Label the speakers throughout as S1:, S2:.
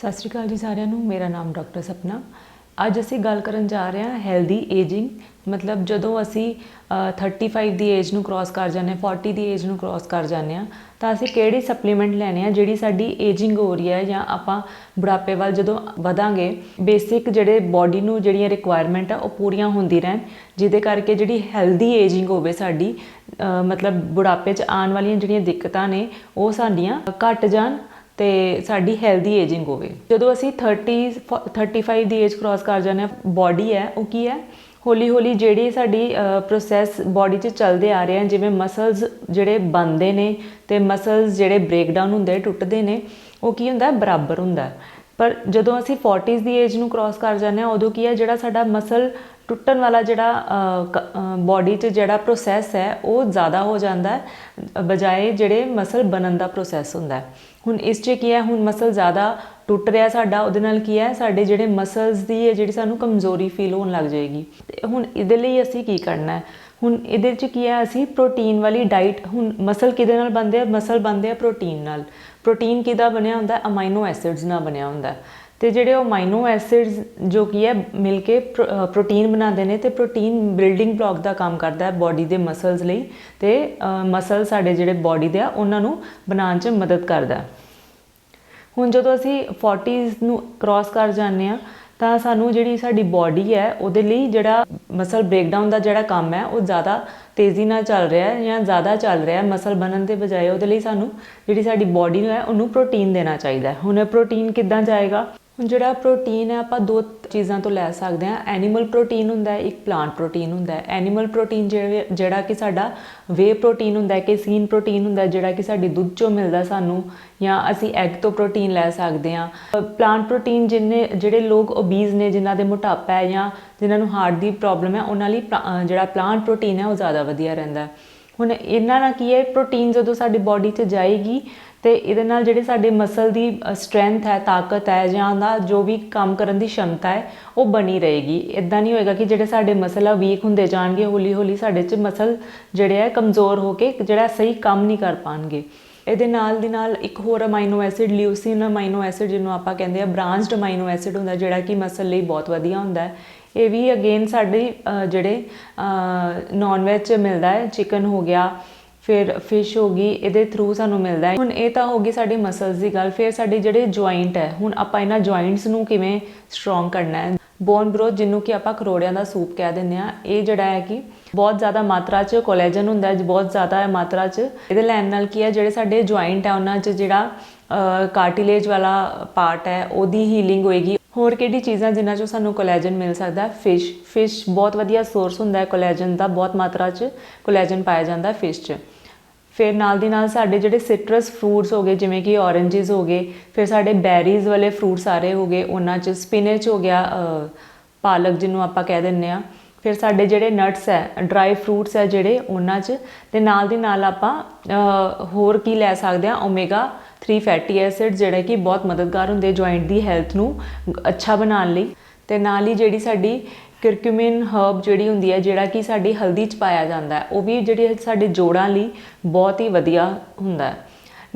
S1: ਸਤਿ ਸ਼੍ਰੀ ਅਕਾਲ ਜੀ ਸਾਰਿਆਂ ਨੂੰ ਮੇਰਾ ਨਾਮ ਡਾਕਟਰ ਸਪਨਾ। ਅੱਜ ਅਸੀਂ ਗੱਲ ਕਰਨ ਜਾ ਰਹੇ ਹਾਂ ਹੈਲਦੀ ਏਜਿੰਗ ਮਤਲਬ ਜਦੋਂ ਅਸੀਂ ਅ, 35 ਦੀ ਏਜ ਨੂੰ ਕ੍ਰਾਸ ਕਰ ਜਾਂਦੇ ਹਾਂ 40 ਦੀ ਏਜ ਨੂੰ ਕ੍ਰਾਸ ਕਰ ਜਾਂਦੇ ਹਾਂ ਤਾਂ ਅਸੀਂ ਕਿਹੜੀ ਸਪਲੀਮੈਂਟ ਲੈਣੇ ਆ ਜਿਹੜੀ ਸਾਡੀ ਏਜਿੰਗ ਹੋ ਰਹੀ ਹੈ ਜਾਂ ਆਪਾਂ ਬੁਢਾਪੇ ਵੱਲ ਜਦੋਂ ਵਧਾਂਗੇ ਬੇਸਿਕ ਜਿਹੜੇ ਬਾਡੀ ਨੂੰ ਜਿਹੜੀਆਂ ਰਿਕੁਆਇਰਮੈਂਟ ਆ ਉਹ ਪੂਰੀਆਂ ਹੁੰਦੀ ਰਹਿਣ ਜਿਹਦੇ ਕਰਕੇ ਜਿਹੜੀ ਹੈਲਦੀ ਏਜਿੰਗ ਹੋਵੇ ਸਾਡੀ ਮਤਲਬ ਬੁਢਾਪੇ 'ਚ ਆਉਣ ਵਾਲੀਆਂ ਜਿਹੜੀਆਂ ਦਿੱਕਤਾਂ ਨੇ ਉਹ ਸਾਡੀਆਂ ਘਟ ਜਾਣ। ਤੇ ਸਾਡੀ ਹੈਲਦੀ ਏਜਿੰਗ ਹੋਵੇ। ਜਦੋਂ ਅਸੀਂ 30 ਫ- 35 ਦੀ ਏਜ ਕ੍ਰਾਸ ਕਰ ਜਾਂਦੇ ਹਾਂ ਬਾਡੀ ਹੈ, ਉਹ ਕੀ ਹੈ? ਹੌਲੀ ਹੌਲੀ ਜਿਹੜੀ ਸਾਡੀ ਪ੍ਰੋਸੈਸ ਬਾਡੀ 'ਚ ਚੱਲਦੇ ਆ ਰਹੇ ਹਨ ਜਿਵੇਂ ਮਸਲਸ ਜਿਹੜੇ ਬਣਦੇ ਨੇ ਤੇ ਮਸਲਸ ਜਿਹੜੇ ਬ੍ਰੇਕਡਾਊਨ ਹੁੰਦੇ, ਟੁੱਟਦੇ ਨੇ, ਉਹ ਕੀ ਹੁੰਦਾ? ਬਰਾਬਰ ਹੁੰਦਾ। ਪਰ ਜਦੋਂ ਅਸੀਂ 40s ਦੀ ਏਜ ਨੂੰ ਕ੍ਰਾਸ ਕਰ ਜਾਂਦੇ ਹਾਂ, ਉਦੋਂ ਕੀ ਹੈ? ਜਿਹੜਾ ਸਾਡਾ ਮਸਲ ਟੁੱਟਣ ਵਾਲਾ ਜਿਹੜਾ ਬਾਡੀ 'ਚ ਜਿਹੜਾ ਪ੍ਰੋਸੈਸ ਹੈ, ਉਹ ਜ਼ਿਆਦਾ ਹੋ ਜਾਂਦਾ ਹੈ, ਬਜਾਏ ਜਿਹੜੇ ਮਸਲ ਬਣਨ ਦਾ ਪ੍ਰੋਸੈਸ ਹੁੰਦਾ ਹੈ। ਹੁਣ ਇਸ 'ਚ ਕੀ ਹੈ? ਹੁਣ ਮਸਲ ਜ਼ਿਆਦਾ ਟੁੱਟ ਰਿਹਾ ਸਾਡਾ, ਉਹਦੇ ਨਾਲ ਕੀ ਹੈ? ਸਾਡੇ ਜਿਹੜੇ ਮਸਲਸ ਦੀ ਹੈ ਜਿਹੜੀ ਸਾਨੂੰ ਕਮਜ਼ੋਰੀ ਫੀਲ ਹੋਣ ਲੱਗ ਜਾਏਗੀ। ਤੇ ਹੁਣ ਇਹਦੇ ਲਈ ਅਸੀਂ ਕੀ ਕਰਨਾ ਹੈ? ਹੁਣ ਇਹਦੇ 'ਚ ਕੀ ਹੈ? ਅਸੀਂ ਪ੍ਰੋਟੀਨ ਵਾਲੀ ਡਾਈਟ ਹੁਣ ਮਸਲ ਕਿਹਦੇ ਨਾਲ ਬਣਦੇ ਆ? ਮਸਲ ਬਣਦੇ ਆ ਪ੍ਰੋਟੀਨ ਨਾਲ। ਪ੍ਰੋਟੀਨ ਕਿਹਦਾ ਬਣਿਆ ਹੁੰਦਾ? ਅਮਾਈਨੋ ਐਸਿਡਸ ਨਾਲ ਬਣਿਆ ਹੁੰਦਾ। ਤੇ ਜਿਹੜੇ ਉਹ ਮਾਈਨੋ ਐਸਿਡਸ ਜੋ ਕੀ ਹੈ, ਮਿਲ ਕੇ ਪ੍ਰੋਟੀਨ ਬਣਾਉਂਦੇ ਨੇ ਤੇ ਪ੍ਰੋਟੀਨ ਬਿਲਡਿੰਗ ਬਲੌਕ ਦਾ ਕੰਮ ਕਰਦਾ ਹੈ ਬਾਡੀ ਦੇ ਮਸਲਸ ਲਈ ਤੇ ਮਸਲ ਸਾਡੇ ਜਿਹੜੇ ਬਾਡੀ ਦੇ ਆ, ਉਹਨਾਂ ਨੂੰ ਬਣਾਉਣ 'ਚ ਮਦਦ ਕਰਦਾ ਹੈ। ਹੁਣ ਜਦੋਂ ਅਸੀਂ 40s ਨੂੰ ਕ੍ਰਾਸ ਕਰ ਜਾਂਦੇ ਆ ਤਾਂ ਸਾਨੂੰ ਜਿਹੜੀ ਸਾਡੀ ਬਾਡੀ ਹੈ, ਉਹਦੇ ਲਈ ਜਿਹੜਾ ਮਸਲ ਬ੍ਰੇਕਡਾਊਨ ਦਾ ਜਿਹੜਾ ਕੰਮ ਹੈ, ਉਹ ਜ਼ਿਆਦਾ ਤੇਜ਼ੀ ਨਾਲ ਚੱਲ ਰਿਹਾ ਹੈ ਜਾਂ ਜ਼ਿਆਦਾ ਚੱਲ ਰਿਹਾ ਹੈ। ਮਸਲ ਬਣਨ ਦੇ ਬਜਾਏ ਉਹਦੇ ਲਈ ਸਾਨੂੰ ਜਿਹੜੀ ਸਾਡੀ ਬਾਡੀ ਨੂੰ ਹੈ, ਉਹਨੂੰ ਪ੍ਰੋਟੀਨ ਦੇਣਾ ਚਾਹੀਦਾ ਹੈ। ਹੁਣ ਪ੍ਰੋਟੀਨ ਕਿੱਦਾਂ ਜਾਏਗਾ? ਹੁਣ ਜਿਹੜਾ ਪ੍ਰੋਟੀਨ ਹੈ, ਆਪਾਂ ਦੋ ਚੀਜ਼ਾਂ ਤੋਂ ਲੈ ਸਕਦੇ ਹਾਂ। ਐਨੀਮਲ ਪ੍ਰੋਟੀਨ ਹੁੰਦਾ ਹੈ, ਇੱਕ ਪਲਾਂਟ ਪ੍ਰੋਟੀਨ ਹੁੰਦਾ ਹੈ। ਐਨੀਮਲ ਪ੍ਰੋਟੀਨ ਜਿਹੜਾ ਕਿ ਸਾਡਾ ਵੇ ਪ੍ਰੋਟੀਨ ਹੁੰਦਾ ਹੈ, ਕੇਸੀਨ ਪ੍ਰੋਟੀਨ ਹੁੰਦਾ ਹੈ, ਜਿਹੜਾ ਕਿ ਸਾਡੀ ਦੁੱਧ ਚੋਂ ਮਿਲਦਾ ਸਾਨੂੰ, ਜਾਂ ਅਸੀਂ ਐਗ ਤੋਂ ਪ੍ਰੋਟੀਨ ਲੈ ਸਕਦੇ ਹਾਂ। ਪਲਾਂਟ ਪ੍ਰੋਟੀਨ ਜਿੰਨੇ, ਜਿਹੜੇ ਲੋਕ ਓਬੀਜ਼ ਨੇ, ਜਿਨ੍ਹਾਂ ਦੇ ਮੋਟਾਪਾ ਹੈ ਜਾਂ ਜਿਨ੍ਹਾਂ ਨੂੰ ਹਾਰਟ ਦੀ ਪ੍ਰੋਬਲਮ ਹੈ, ਉਹਨਾਂ ਲਈ ਪਲਾ- ਜਿਹੜਾ ਪਲਾਂਟ ਪ੍ਰੋਟੀਨ ਹੈ, ਉਹ ਜ਼ਿਆਦਾ ਵਧੀਆ ਰਹਿੰਦਾ ਹੈ। ਹੁਣ ਇਹਨਾਂ ਨਾਲ ਕੀ ਹੈ, ਪ੍ਰੋਟੀਨ ਜਦੋਂ ਸਾਡੀ ਬਾਡੀ 'ਚ ਜਾਏਗੀ ਤੇ ਇਹਦੇ ਨਾਲ ਜਿਹੜੇ ਸਾਡੇ ਮਸਲ ਦੀ ਸਟਰੈਂਥ ਹੈ, ਤਾਕਤ ਹੈ ਜਾਂ ਉਹਦਾ ਜੋ ਵੀ ਕੰਮ ਕਰਨ ਦੀ ਸ਼ਮਤਾ ਹੈ, ਉਹ ਬਣੀ ਰਹੇਗੀ। ਇਦਾਂ ਨਹੀਂ ਹੋਏਗਾ ਕਿ ਜਿਹੜੇ ਸਾਡੇ ਮਸਲ ਆ ਵੀਕ ਹੁੰਦੇ ਜਾਣਗੇ ਹੌਲੀ ਹੌਲੀ ਸਾਡੇ 'ਚ ਮਸਲ ਜਿਹੜੇ ਆ ਕਮਜ਼ੋਰ ਹੋ ਕੇ ਜਿਹੜਾ ਸਹੀ ਕੰਮ ਨਹੀਂ ਕਰ ਪਾਣਗੇ। ਇਹਦੇ ਨਾਲ ਦੀ ਨਾਲ ਇੱਕ ਹੋਰ amino acid leucine amino acid ਜਿਹਨੂੰ ਆਪਾਂ ਕਹਿੰਦੇ ਆ ਬ੍ਰਾਂਚਡ ਅਮਾਈਨੋ ਐਸਿਡ ਹੁੰਦਾ, ਜਿਹੜਾ ਕਿ ਮਸਲ ਲਈ ਬਹੁਤ ਵਧੀਆ ਹੁੰਦਾ ਹੈ। ਇਹ ਵੀ ਅਗੇਨ ਸਾਡੇ ਜਿਹੜੇ ਨਾਨ ਵੈਜ ਚ ਮਿਲਦਾ ਹੈ ਚਿਕਨ ਹੋ ਗਿਆ ਫਿਰ ਫਿਸ਼ ਹੋ ਗਈ, ਇਹਦੇ ਥਰੂ ਸਾਨੂੰ ਮਿਲਦਾ ਹੈ। ਹੁਣ ਇਹ ਤਾਂ ਹੋ ਗਈ ਸਾਡੀ ਮਸਲਸ ਦੀ ਗੱਲ, ਫਿਰ ਸਾਡੇ ਜਿਹੜੇ ਜੁਆਇੰਟ ਹੈ, ਹੁਣ ਆਪਾਂ ਇਹਨਾਂ ਜੁਆਇੰਟਸ ਨੂੰ ਕਿਵੇਂ ਸਟਰੋਂਗ ਕਰਨਾ ਹੈ? ਬੋਨ ਗਰੋਥ ਜਿਹਨੂੰ ਕਿ ਆਪਾਂ ਕਰੋੜਿਆਂ ਦਾ ਸੂਪ ਕਹਿ ਦਿੰਦੇ ਆ ਇਹ ਜਿਹੜਾ ਹੈ ਕਿ ਬਹੁਤ ਜ਼ਿਆਦਾ ਮਾਤਰਾ 'ਚ ਕੋਲੇਜਨ ਹੁੰਦਾ ਹੈ, ਬਹੁਤ ਜ਼ਿਆਦਾ ਮਾਤਰਾ 'ਚ। ਇਹਦੇ ਲੈਣ ਨਾਲ ਕੀ ਹੈ, ਜਿਹੜੇ ਸਾਡੇ ਜੁਆਇੰਟ ਹੈ, ਉਹਨਾਂ 'ਚ ਜਿਹੜਾ ਕਾਰਟਿਲੇਜ ਵਾਲਾ ਪਾਰਟ ਹੈ, ਉਹਦੀ ਹੀਲਿੰਗ ਹੋਏਗੀ। ਹੋਰ ਕਿਹੜੀ ਚੀਜ਼ਾਂ ਜਿਨ੍ਹਾਂ 'ਚੋਂ ਸਾਨੂੰ ਕੋਲੇਜਨ ਮਿਲ ਸਕਦਾ ਹੈ? ਫਿਸ਼ ਫਿਸ਼ ਬਹੁਤ ਵਧੀਆ ਸੋਰਸ ਹੁੰਦਾ ਹੈ ਕੋਲੇਜਨ ਦਾ, ਬਹੁਤ ਮਾਤਰਾ 'ਚ ਕੋਲੇਜਨ ਪਾਇਆ ਜਾਂਦਾ ਹੈ ਫਿਸ਼ 'ਚ। ਫਿਰ ਨਾਲ ਦੀ ਨਾਲ ਸਾਡੇ ਜਿਹੜੇ ਸਿਟਰਸ ਫਰੂਟਸ ਹੋ ਗਏ, ਜਿਵੇਂ ਕਿ ਔਰੇਂਜਸ ਹੋ ਗਏ, ਫਿਰ ਸਾਡੇ ਬੈਰੀਜ਼ ਵਾਲੇ ਫਰੂਟ ਸਾਰੇ ਹੋ ਗਏ, ਉਹਨਾਂ 'ਚ ਸਪਿਨਚ ਹੋ ਗਿਆ ਪਾਲਕ ਜਿਹਨੂੰ ਆਪਾਂ ਕਹਿ ਦਿੰਨੇ ਆ ਫਿਰ ਸਾਡੇ ਜਿਹੜੇ ਨਟਸ ਹੈ ਡਰਾਈ ਫਰੂਟਸ ਹੈ ਜਿਹੜੇ, ਉਹਨਾਂ 'ਚ, ਤੇ ਨਾਲ ਦੀ ਨਾਲ ਆਪਾਂ ਹੋਰ ਕੀ ਲੈ ਸਕਦੇ ਆ ਓਮੇਗਾ 3 ਫੈਟੀ ਐਸਿਡ ਜਿਹੜਾ ਕਿ ਬਹੁਤ ਮਦਦਗਾਰ ਹੁੰਦੇ ਜੁਆਇੰਟ ਦੀ ਹੈਲਥ ਨੂੰ ਅੱਛਾ ਬਣਾਉਣ ਲਈ। ਤੇ ਨਾਲ ਹੀ ਜਿਹੜੀ ਸਾਡੀ ਕਿਰਕੂਮਿਨ ਹਰਬ ਜਿਹੜੀ ਹੁੰਦੀ ਹੈ, ਜਿਹੜਾ ਕਿ ਸਾਡੀ ਹਲਦੀ ਚ ਪਾਇਆ ਜਾਂਦਾ ਹੈ, ਉਹ ਵੀ ਜਿਹੜੀ ਸਾਡੇ ਜੋੜਾਂ ਲਈ ਬਹੁਤ ਹੀ ਵਧੀਆ ਹੁੰਦਾ ਹੈ।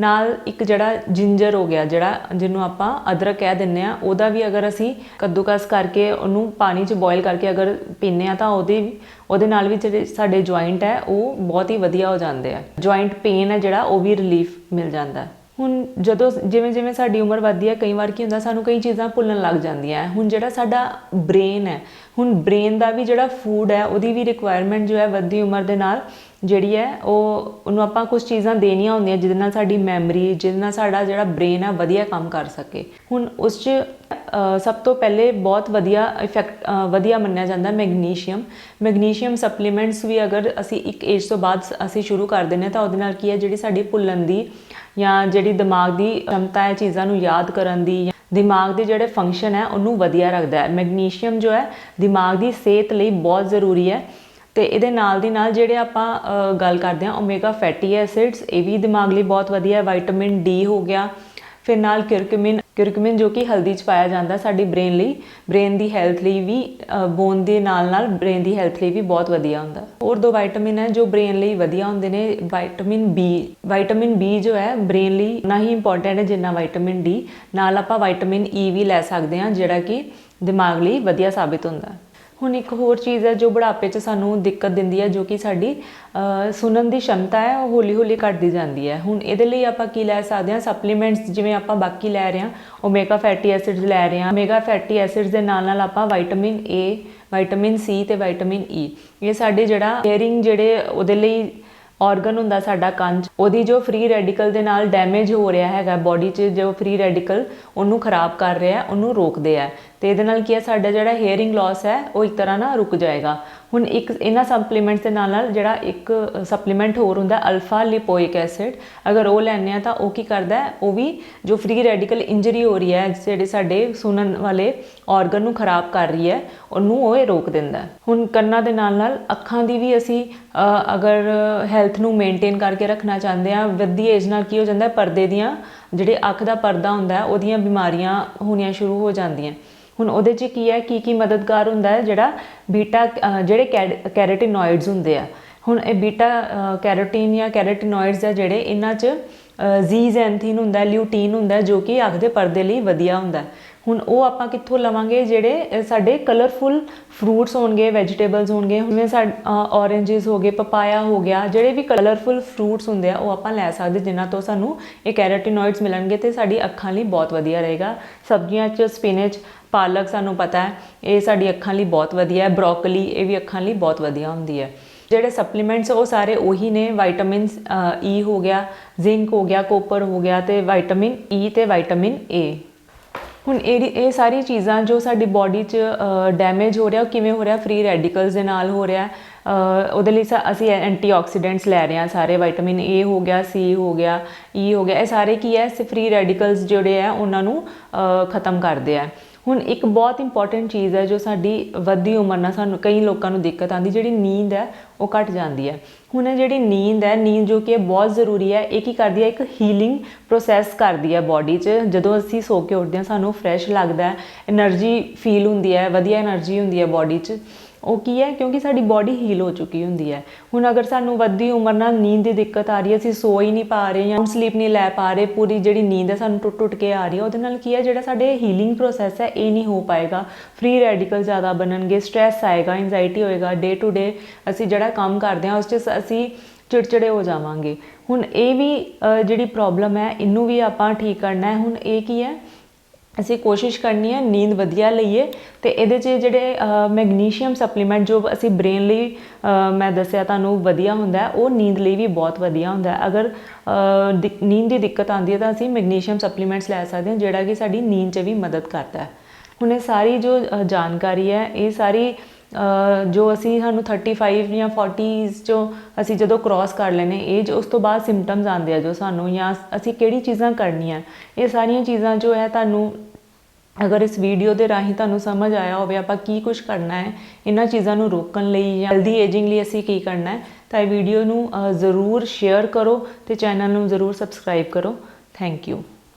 S1: ਨਾਲ ਇੱਕ ਜਿਹੜਾ ਜਿੰਜਰ ਹੋ ਗਿਆ, ਜਿਹੜਾ ਜਿਹਨੂੰ ਆਪਾਂ ਅਦਰਕ ਕਹਿ ਦਿੰਨੇ ਆ ਉਹਦਾ ਵੀ ਅਗਰ ਅਸੀਂ ਕੱਦੂਕਸ ਕਰਕੇ ਉਹਨੂੰ ਪਾਣੀ 'ਚ ਬੋਇਲ ਕਰਕੇ ਅਗਰ ਪੀਨੇ ਆ ਤਾਂ ਉਹਦੇ ਉਹਦੇ ਨਾਲ ਵੀ ਜਿਹੜੇ ਸਾਡੇ ਜੁਆਇੰਟ ਹੈ, ਉਹ ਬਹੁਤ ਹੀ ਵਧੀਆ ਹੋ ਜਾਂਦੇ ਆ। ਜੁਆਇੰਟ ਪੇਨ ਹੈ ਜਿਹੜਾ, ਉਹ ਵੀ ਰਿਲੀਫ ਮਿਲ ਜਾਂਦਾ ਹੈ। ਹੁਣ ਜਦੋਂ ਜਿਵੇਂ ਜਿਵੇਂ ਸਾਡੀ ਉਮਰ ਵੱਧਦੀ ਹੈ, ਕਈ ਵਾਰ ਕੀ ਹੁੰਦਾ, ਸਾਨੂੰ ਕਈ ਚੀਜ਼ਾਂ ਭੁੱਲਣ ਲੱਗ ਜਾਂਦੀਆਂ ਹੁਣ ਜਿਹੜਾ ਸਾਡਾ ਬ੍ਰੇਨ ਹੈ, ਹੁਣ ਬ੍ਰੇਨ ਦਾ ਵੀ ਜਿਹੜਾ ਫੂਡ ਹੈ, ਉਹਦੀ ਵੀ ਰਿਕੁਆਇਰਮੈਂਟ ਜੋ ਹੈ ਵੱਧਦੀ ਉਮਰ ਦੇ ਨਾਲ ਜਿਹੜੀ ਹੈ, ਉਹ, ਉਹਨੂੰ ਆਪਾਂ ਕੁਝ ਚੀਜ਼ਾਂ ਦੇਣੀਆਂ ਹੁੰਦੀਆਂ ਜਿਹਦੇ ਨਾਲ ਸਾਡੀ ਮੈਮਰੀ ਜਿਹਦੇ ਨਾਲ ਸਾਡਾ ਜਿਹੜਾ ਬ੍ਰੇਨ ਆ, ਵਧੀਆ ਕੰਮ ਕਰ ਸਕੇ। ਹੁਣ ਉਸ 'ਚ ਸਭ ਤੋਂ ਪਹਿਲੇ ਬਹੁਤ ਵਧੀਆ ਇਫੈਕਟ ਵਧੀਆ ਮੰਨਿਆ ਜਾਂਦਾ ਮੈਗਨੀਸ਼ੀਅਮ। ਮੈਗਨੀਸ਼ੀਅਮ ਸਪਲੀਮੈਂਟਸ ਵੀ ਅਗਰ ਅਸੀਂ ਇੱਕ ਏਜ ਤੋਂ ਬਾਅਦ ਅਸੀਂ ਸ਼ੁਰੂ ਕਰ ਦਿੰਨੇ ਤਾਂ ਉਹਦੇ ਨਾਲ ਕੀ ਹੈ, ਜਿਹੜੀ ਸਾਡੀ ਭੁੱਲਣ ਦੀ ਜਾਂ ਜਿਹੜੀ ਦਿਮਾਗ ਦੀ ਸ਼ਮਤਾ ਹੈ ਚੀਜ਼ਾਂ ਨੂੰ ਯਾਦ ਕਰਨ ਦੀ ਦਿਮਾਗ ਦੇ ਜਿਹੜੇ ਫੰਕਸ਼ਨ ਹੈ, ਉਹਨੂੰ ਵਧੀਆ ਰੱਖਦਾ ਹੈ। ਮੈਗਨੀਸ਼ੀਅਮ ਜੋ ਹੈ, ਦਿਮਾਗ ਦੀ ਸਿਹਤ ਲਈ ਬਹੁਤ ਜ਼ਰੂਰੀ ਹੈ। ਤੇ ਇਹਦੇ ਨਾਲ ਦੀ ਨਾਲ ਜਿਹੜੇ ਆਪਾਂ ਗੱਲ ਕਰਦੇ ਹਾਂ ਓਮੇਗਾ ਫੈਟੀ ਐਸਿਡਸ ਇਹ ਵੀ ਦਿਮਾਗ ਲਈ ਬਹੁਤ ਵਧੀਆ ਹੈ ਵਿਟਾਮਿਨ ਡੀ ਹੋ ਗਿਆ। ਫਿਰ ਨਾਲ ਕਿਰਕਮਿਨ ਕਿਉਰਕੁਮਿਨ ਜੋ ਕਿ ਹਲਦੀ ਚ ਪਾਇਆ ਜਾਂਦਾ ਸਾਡੀ ਬ੍ਰੇਨ ਲਈ ਬ੍ਰੇਨ ਦੀ ਹੈਲਥ ਲਈ ਵੀ ਬੋਨ ਦੇ ਨਾਲ ਨਾਲ ਬ੍ਰੇਨ ਦੀ ਹੈਲਥ ਲਈ ਵੀ ਬਹੁਤ ਵਧੀਆ ਹੁੰਦਾ। ਹੋਰ ਦੋ ਵਿਟਾਮਿਨ ਹੈ ਜੋ ਬ੍ਰੇਨ ਲਈ ਵਧੀਆ ਹੁੰਦੇ ਨੇ ਵਿਟਾਮਿਨ ਬੀ ਵਿਟਾਮਿਨ ਬੀ ਜੋ ਹੈ ਬ੍ਰੇਨ ਲਈ ਨਾ ਹੀ ਇੰਪੋਰਟੈਂਟ ਹੈ ਜਿੰਨਾ ਵਿਟਾਮਿਨ ਡੀ ਨਾਲ ਆਪਾਂ ਵਿਟਾਮਿਨ ਈ e ਵੀ ਲੈ ਸਕਦੇ ਹਾਂ, ਜਿਹੜਾ ਕਿ ਦਿਮਾਗ ਲਈ ਵਧੀਆ ਸਾਬਿਤ ਹੁੰਦਾ। ਹੈ ਹੁਣ ਇੱਕ ਹੋਰ ਚੀਜ਼ ਹੈ ਜੋ ਬੁਢਾਪੇ 'ਚ ਸਾਨੂੰ ਦਿੱਕਤ ਦਿੰਦੀ ਹੈ ਜੋ ਕਿ ਸਾਡੀ ਸੁਣਨ ਦੀ ਸ਼ਮਤਾ ਹੈ, ਉਹ ਹੌਲੀ-ਹੌਲੀ ਘਟਦੀ ਜਾਂਦੀ ਹੈ। ਹੁਣ ਇਹਦੇ ਲਈ ਆਪਾਂ ਕੀ ਲੈ ਸਕਦੇ ਹਾਂ? ਸਪਲੀਮੈਂਟਸ ਜਿਵੇਂ ਆਪਾਂ ਬਾਕੀ ਲੈ ਰਹੇ ਹਾਂ ਓਮੇਗਾ ਫੈਟੀ ਐਸਿਡਸ ਲੈ ਰਹੇ ਹਾਂ। ਓਮੇਗਾ ਫੈਟੀ ਐਸਿਡਸ ਦੇ ਨਾਲ ਨਾਲ ਆਪਾਂ ਵਿਟਾਮਿਨ ਏ ਵਿਟਾਮਿਨ ਸੀ ਤੇ ਵਿਟਾਮਿਨ ਈ e। ਇਹ ਸਾਡੇ ਜਿਹੜਾ ਹੀਅਰਿੰਗ ਜਿਹੜੇ ਉਹਦੇ ਲਈ ਆਰਗਨ ਹੁੰਦਾ ਸਾਡਾ ਕੰਜ ਉਹਦੀ ਜੋ ਫ੍ਰੀ ਰੈਡੀਕਲ ਦੇ ਨਾਲ ਡੈਮੇਜ ਹੋ ਰਿਹਾ ਹੈਗਾ ਬਾਡੀ 'ਚ ਜੋ ਫ੍ਰੀ ਰੈਡੀਕਲ ਉਹਨੂੰ ਖਰਾਬ ਕਰ ਰਿਹਾ ਉਹਨੂੰ ਰੋਕਦੇ ਆ ਤੇ ਇਹਦੇ ਨਾਲ ਕੀ ਹੈ, ਸਾਡਾ ਜਿਹੜਾ ਹੇਅਰਿੰਗ ਲਾਸ ਹੈ, ਉਹ ਇੱਕ ਤਰ੍ਹਾਂ ਨਾਲ ਰੁਕ ਜਾਏਗਾ। ਹੁਣ ਇੱਕ ਇਹਨਾਂ ਸਪਲੀਮੈਂਟਸ ਦੇ ਨਾਲ ਨਾਲ ਜਿਹੜਾ ਇੱਕ ਸਪਲੀਮੈਂਟ ਹੋਰ ਹੁੰਦਾ ਅਲਫਾ ਲਿਪੋਇਕ ਐਸਿਡ ਅਗਰ ਉਹ ਲੈਂਦੇ ਆ ਤਾਂ ਉਹ ਕੀ ਕਰਦਾ ਹੈ? ਉਹ ਵੀ ਜੋ ਫ੍ਰੀ ਰੈਡੀਕਲ ਇੰਜਰੀ ਹੋ ਰਹੀ ਹੈ, ਜਿਹੜੇ ਸਾਡੇ ਸੁਣਨ ਵਾਲੇ ਆਰਗਨ ਨੂੰ ਖਰਾਬ ਕਰ ਰਹੀ ਹੈ, ਉਹਨੂੰ ਉਹ ਇਹ ਰੋਕ ਦਿੰਦਾ ਹੁਣ ਕੰਨਾਂ ਦੇ ਨਾਲ ਨਾਲ ਅੱਖਾਂ ਦੀ ਵੀ ਅਸੀਂ ਅਗਰ ਹੈਲਥ ਨੂੰ ਮੇਨਟੇਨ ਕਰਕੇ ਰੱਖਣਾ ਚਾਹੁੰਦੇ ਆ ਵੱਧਦੀ ਏਜ ਨਾਲ ਕੀ ਹੋ ਜਾਂਦਾ ਪਰਦੇ ਦੀਆਂ ਜਿਹੜੇ ਅੱਖ ਦਾ ਪਰਦਾ ਹੁੰਦਾ ਉਹਦੀਆਂ ਬਿਮਾਰੀਆਂ ਹੋਣੀਆਂ ਸ਼ੁਰੂ ਹੋ ਜਾਂਦੀਆਂ ਹੁਣ ਉਹਦੇ 'ਚ ਕੀ ਹੈ ਕੀ ਕੀ ਮਦਦਗਾਰ ਹੁੰਦਾ ਹੈ ਜਿਹੜਾ ਬੀਟਾ ਅ, ਜਿਹੜੇ ਕੈਰੋਟਿਨੋਇਡਸ ਹੁੰਦੇ ਆ। ਹੁਣ ਇਹ ਬੀਟਾ ਕੈਰੋਟੀਨ ਜਾਂ ਕੈਰੋਟਿਨੋਇਡਸ ਆ ਜਿਹੜੇ ਇਹਨਾਂ 'ਚ ਜ਼ੀਜ਼ੈਂਥਿਨ ਹੁੰਦਾ ਲਿਊਟੀਨ ਹੁੰਦਾ ਜੋ ਕਿ ਅੱਖ ਦੇ ਪਰਦੇ ਲਈ ਵਧੀਆ ਹੁੰਦਾ ਹੁਣ ਉਹ ਆਪਾਂ ਕਿੱਥੋਂ ਲਵਾਂਗੇ ਜਿਹੜੇ ਸਾਡੇ ਕਲਰਫੁਲ ਫਰੂਟਸ ਹੋਣਗੇ ਵੈਜੀਟੇਬਲਸ ਹੋਣਗੇ, ਜਿਵੇਂ ਸਾਡੇ ਔਰੇਂਜਸ ਹੋ ਗਏ ਪਪਾਇਆ ਹੋ ਗਿਆ, ਜਿਹੜੇ ਵੀ ਕਲਰਫੁਲ ਫਰੂਟਸ ਹੁੰਦੇ ਆ, ਉਹ ਆਪਾਂ ਲੈ ਸਕਦੇ, ਜਿਨ੍ਹਾਂ ਤੋਂ ਸਾਨੂੰ ਇਹ ਕੈਰੋਟਿਨੋਇਡਸ ਮਿਲਣਗੇ ਤੇ ਸਾਡੀ ਅੱਖਾਂ ਲਈ ਬਹੁਤ ਵਧੀਆ ਰਹੇਗਾ। ਸਬਜ਼ੀਆਂ 'ਚ ਸਪਿਨਚ ਪਾਲਕ ਸਾਨੂੰ ਪਤਾ ਹੈ, ਇਹ ਸਾਡੀ ਅੱਖਾਂ ਲਈ ਬਹੁਤ ਵਧੀਆ ਹੈ ਬ੍ਰੋਕਲੀ ਇਹ ਵੀ ਅੱਖਾਂ ਲਈ ਬਹੁਤ ਵਧੀਆ ਹੁੰਦੀ ਹੈ। ਜਿਹੜੇ ਸਪਲੀਮੈਂਟਸ ਉਹ ਸਾਰੇ ਉਹੀ ਨੇ ਵਿਟਾਮਿਨਸ ਈ e ਹੋ ਗਿਆ ਜ਼ਿੰਕ ਹੋ ਗਿਆ ਕੋਪਰ ਹੋ ਗਿਆ ਤੇ ਵਿਟਾਮਿਨ ਈ e ਤੇ ਵਿਟਾਮਿਨ ਏ ਹੁਣ ਇਹ ਇਹ ਸਾਰੀ ਚੀਜ਼ਾਂ ਜੋ ਸਾਡੀ ਬਾਡੀ 'ਚ ਡੈਮੇਜ ਹੋ ਰਿਹਾ, ਉਹ ਕਿਵੇਂ ਹੋ ਰਿਹਾ? ਫ੍ਰੀ ਰੈਡੀਕਲਸ ਦੇ ਨਾਲ ਹੋ ਰਿਹਾ। ਉਹਦੇ ਲਈ ਸਾ- ਅਸੀਂ ਐਂਟੀਆਕਸੀਡੈਂਟਸ ਲੈ ਰਹੇ ਹਾਂ ਸਾਰੇ ਵਿਟਾਮਿਨ ਏ ਹੋ ਗਿਆ ਸੀ ਹੋ ਗਿਆ ਈ ਹੋ ਗਿਆ। ਇਹ ਸਾਰੇ ਕੀ ਹੈ? ਫ੍ਰੀ ਰੈਡੀਕਲਸ ਜਿਹੜੇ ਆ ਉਹਨਾਂ ਨੂੰ ਖਤਮ ਕਰਦੇ ਆ ਹੁਣ ਇੱਕ ਬਹੁਤ ਇੰਪੋਰਟੈਂਟ ਚੀਜ਼ ਹੈ ਜੋ ਸਾਡੀ ਵੱਧਦੀ ਉਮਰ ਨਾਲ ਸਾਨੂੰ ਕਈ ਲੋਕਾਂ ਨੂੰ ਦਿੱਕਤ ਆਉਂਦੀ, ਜਿਹੜੀ ਨੀਂਦ ਹੈ, ਉਹ ਘਟ ਜਾਂਦੀ ਹੈ। ਹੁਣ ਇਹ ਜਿਹੜੀ ਨੀਂਦ ਹੈ, ਨੀਂਦ ਜੋ ਕਿ ਬਹੁਤ ਜ਼ਰੂਰੀ ਹੈ, ਇਹ ਕੀ ਕਰਦੀ ਹੈ? ਇੱਕ ਹੀਲਿੰਗ ਪ੍ਰੋਸੈਸ ਕਰਦੀ ਹੈ ਬਾਡੀ 'ਚ। ਜਦੋਂ ਅਸੀਂ ਸੋ ਕੇ ਉੱਠਦੇ ਹਾਂ, ਸਾਨੂੰ ਫਰੈਸ਼ ਲੱਗਦਾ ਹੈ એનર્ਜੀ ਫੀਲ ਹੁੰਦੀ ਹੈ, ਵਧੀਆ એનર્ਜੀ ਹੁੰਦੀ ਹੈ ਬਾਡੀ 'ਚ। ਉਹ ਕੀ ਹੈ? ਕਿਉਂਕਿ ਸਾਡੀ ਬਾਡੀ ਹੀਲ ਹੋ ਚੁੱਕੀ ਹੁੰਦੀ ਹੈ। ਹੁਣ ਅਗਰ ਸਾਨੂੰ ਵੱਧਦੀ ਉਮਰ ਨਾਲ ਨੀਂਦ ਦੀ ਦਿੱਕਤ ਆ ਰਹੀ ਹੈ, ਅਸੀਂ ਸੋ ਹੀ ਨਹੀਂ ਪਾ ਰਹੇ ਜਾਂ ਸਲੀਪ ਨਹੀਂ ਲੈ ਪਾ ਰਹੇ, ਪੂਰੀ ਜਿਹੜੀ ਨੀਂਦ ਹੈ ਸਾਨੂੰ ਟੁੱਟ ਟੁੱਟ ਕੇ ਆ ਰਹੀ ਹੈ, ਉਹਦੇ ਨਾਲ ਕੀ ਹੈ? ਜਿਹੜਾ ਸਾਡੇ ਹੀਲਿੰਗ ਪ੍ਰੋਸੈਸ ਹੈ, ਇਹ ਨਹੀਂ ਹੋ ਪਾਏਗਾ। ਫ੍ਰੀ ਰੈਡੀਕਲ ਜ਼ਿਆਦਾ ਬਣਨਗੇ ਸਟ੍ਰੈਸ ਆਏਗਾ ਐਂਜ਼ਾਈਟੀ ਹੋਏਗਾ ਡੇ ਟੂ ਡੇ ਅਸੀਂ ਜਿਹੜਾ ਕੰਮ ਕਰਦੇ ਹਾਂ, ਉਸ 'ਚ ਅਸੀਂ ਚਿੜਚਿੜੇ ਹੋ ਜਾਵਾਂਗੇ। ਹੁਣ ਇਹ ਵੀ ਜਿਹੜੀ ਪ੍ਰੋਬਲਮ ਹੈ, ਇਹਨੂੰ ਵੀ ਆਪਾਂ ਠੀਕ ਕਰਨਾ ਹੈ। ਹੁਣ ਇਹ ਕੀ ਹੈ? ਅਸੀਂ ਕੋਸ਼ਿਸ਼ ਕਰਨੀ ਹੈ, ਨੀਂਦ ਵਧੀਆ ਲਈਏ ਤੇ ਇਹਦੇ 'ਚ ਜਿਹੜੇ ਮੈਗਨੀਸ਼ੀਅਮ ਸਪਲੀਮੈਂਟ ਜੋ ਅਸੀਂ ਬ੍ਰੇਨ ਲਈ ਮੈਂ ਦੱਸਿਆ ਤੁਹਾਨੂੰ ਵਧੀਆ ਹੁੰਦਾ ਉਹ ਨੀਂਦ ਲਈ ਵੀ ਬਹੁਤ ਵਧੀਆ ਹੁੰਦਾ ਅਗਰ ਨੀਂਦ ਦੀ ਦਿੱਕਤ ਆਉਂਦੀ ਹੈ ਤਾਂ ਅਸੀਂ ਮੈਗਨੀਸ਼ੀਅਮ ਸਪਲੀਮੈਂਟਸ ਲੈ ਸਕਦੇ ਹਾਂ, ਜਿਹੜਾ ਕਿ ਸਾਡੀ ਨੀਂਦ 'ਚ ਵੀ ਮਦਦ ਕਰਦਾ ਹੈ। ਹੁਣ ਇਹ ਸਾਰੀ ਜੋ ਜਾਣਕਾਰੀ ਹੈ, ਇਹ ਸਾਰੀ ਜੋ ਅਸੀਂ ਸਾਨੂੰ 35 ਜਾਂ 40s ਚੋਂ ਅਸੀਂ ਜਦੋਂ ਕ੍ਰਾਸ ਕਰ ਲੈਨੇ ਏਜ ਉਸ ਤੋਂ ਬਾਅਦ ਸਿੰਪਟਮਸ ਆਉਂਦੇ ਆ ਜੋ ਸਾਨੂੰ ਜਾਂ ਅਸੀਂ ਕਿਹੜੀ ਚੀਜ਼ਾਂ ਕਰਨੀਆਂ, ਇਹ ਸਾਰੀਆਂ ਚੀਜ਼ਾਂ ਜੋ ਹੈ ਤੁਹਾਨੂੰ ਅਗਰ ਇਸ ਵੀਡੀਓ ਦੇ ਰਾਹੀਂ ਤੁਹਾਨੂੰ ਸਮਝ ਆਇਆ ਹੋਵੇ ਆਪਾਂ ਕੀ ਕੁਝ ਕਰਨਾ ਹੈ, ਇਹਨਾਂ ਚੀਜ਼ਾਂ ਨੂੰ ਰੋਕਣ ਲਈ ਜਾਂ ਹੈਲਦੀ ਏਜਿੰਗ ਲਈ ਅਸੀਂ ਕੀ ਕਰਨਾ ਹੈ, ਤਾਂ ਇਹ ਵੀਡੀਓ ਨੂੰ ਜ਼ਰੂਰ ਸ਼ੇਅਰ ਕਰੋ ਤੇ ਚੈਨਲ ਨੂੰ ਜ਼ਰੂਰ ਸਬਸਕ੍ਰਾਈਬ ਕਰੋ। Thank you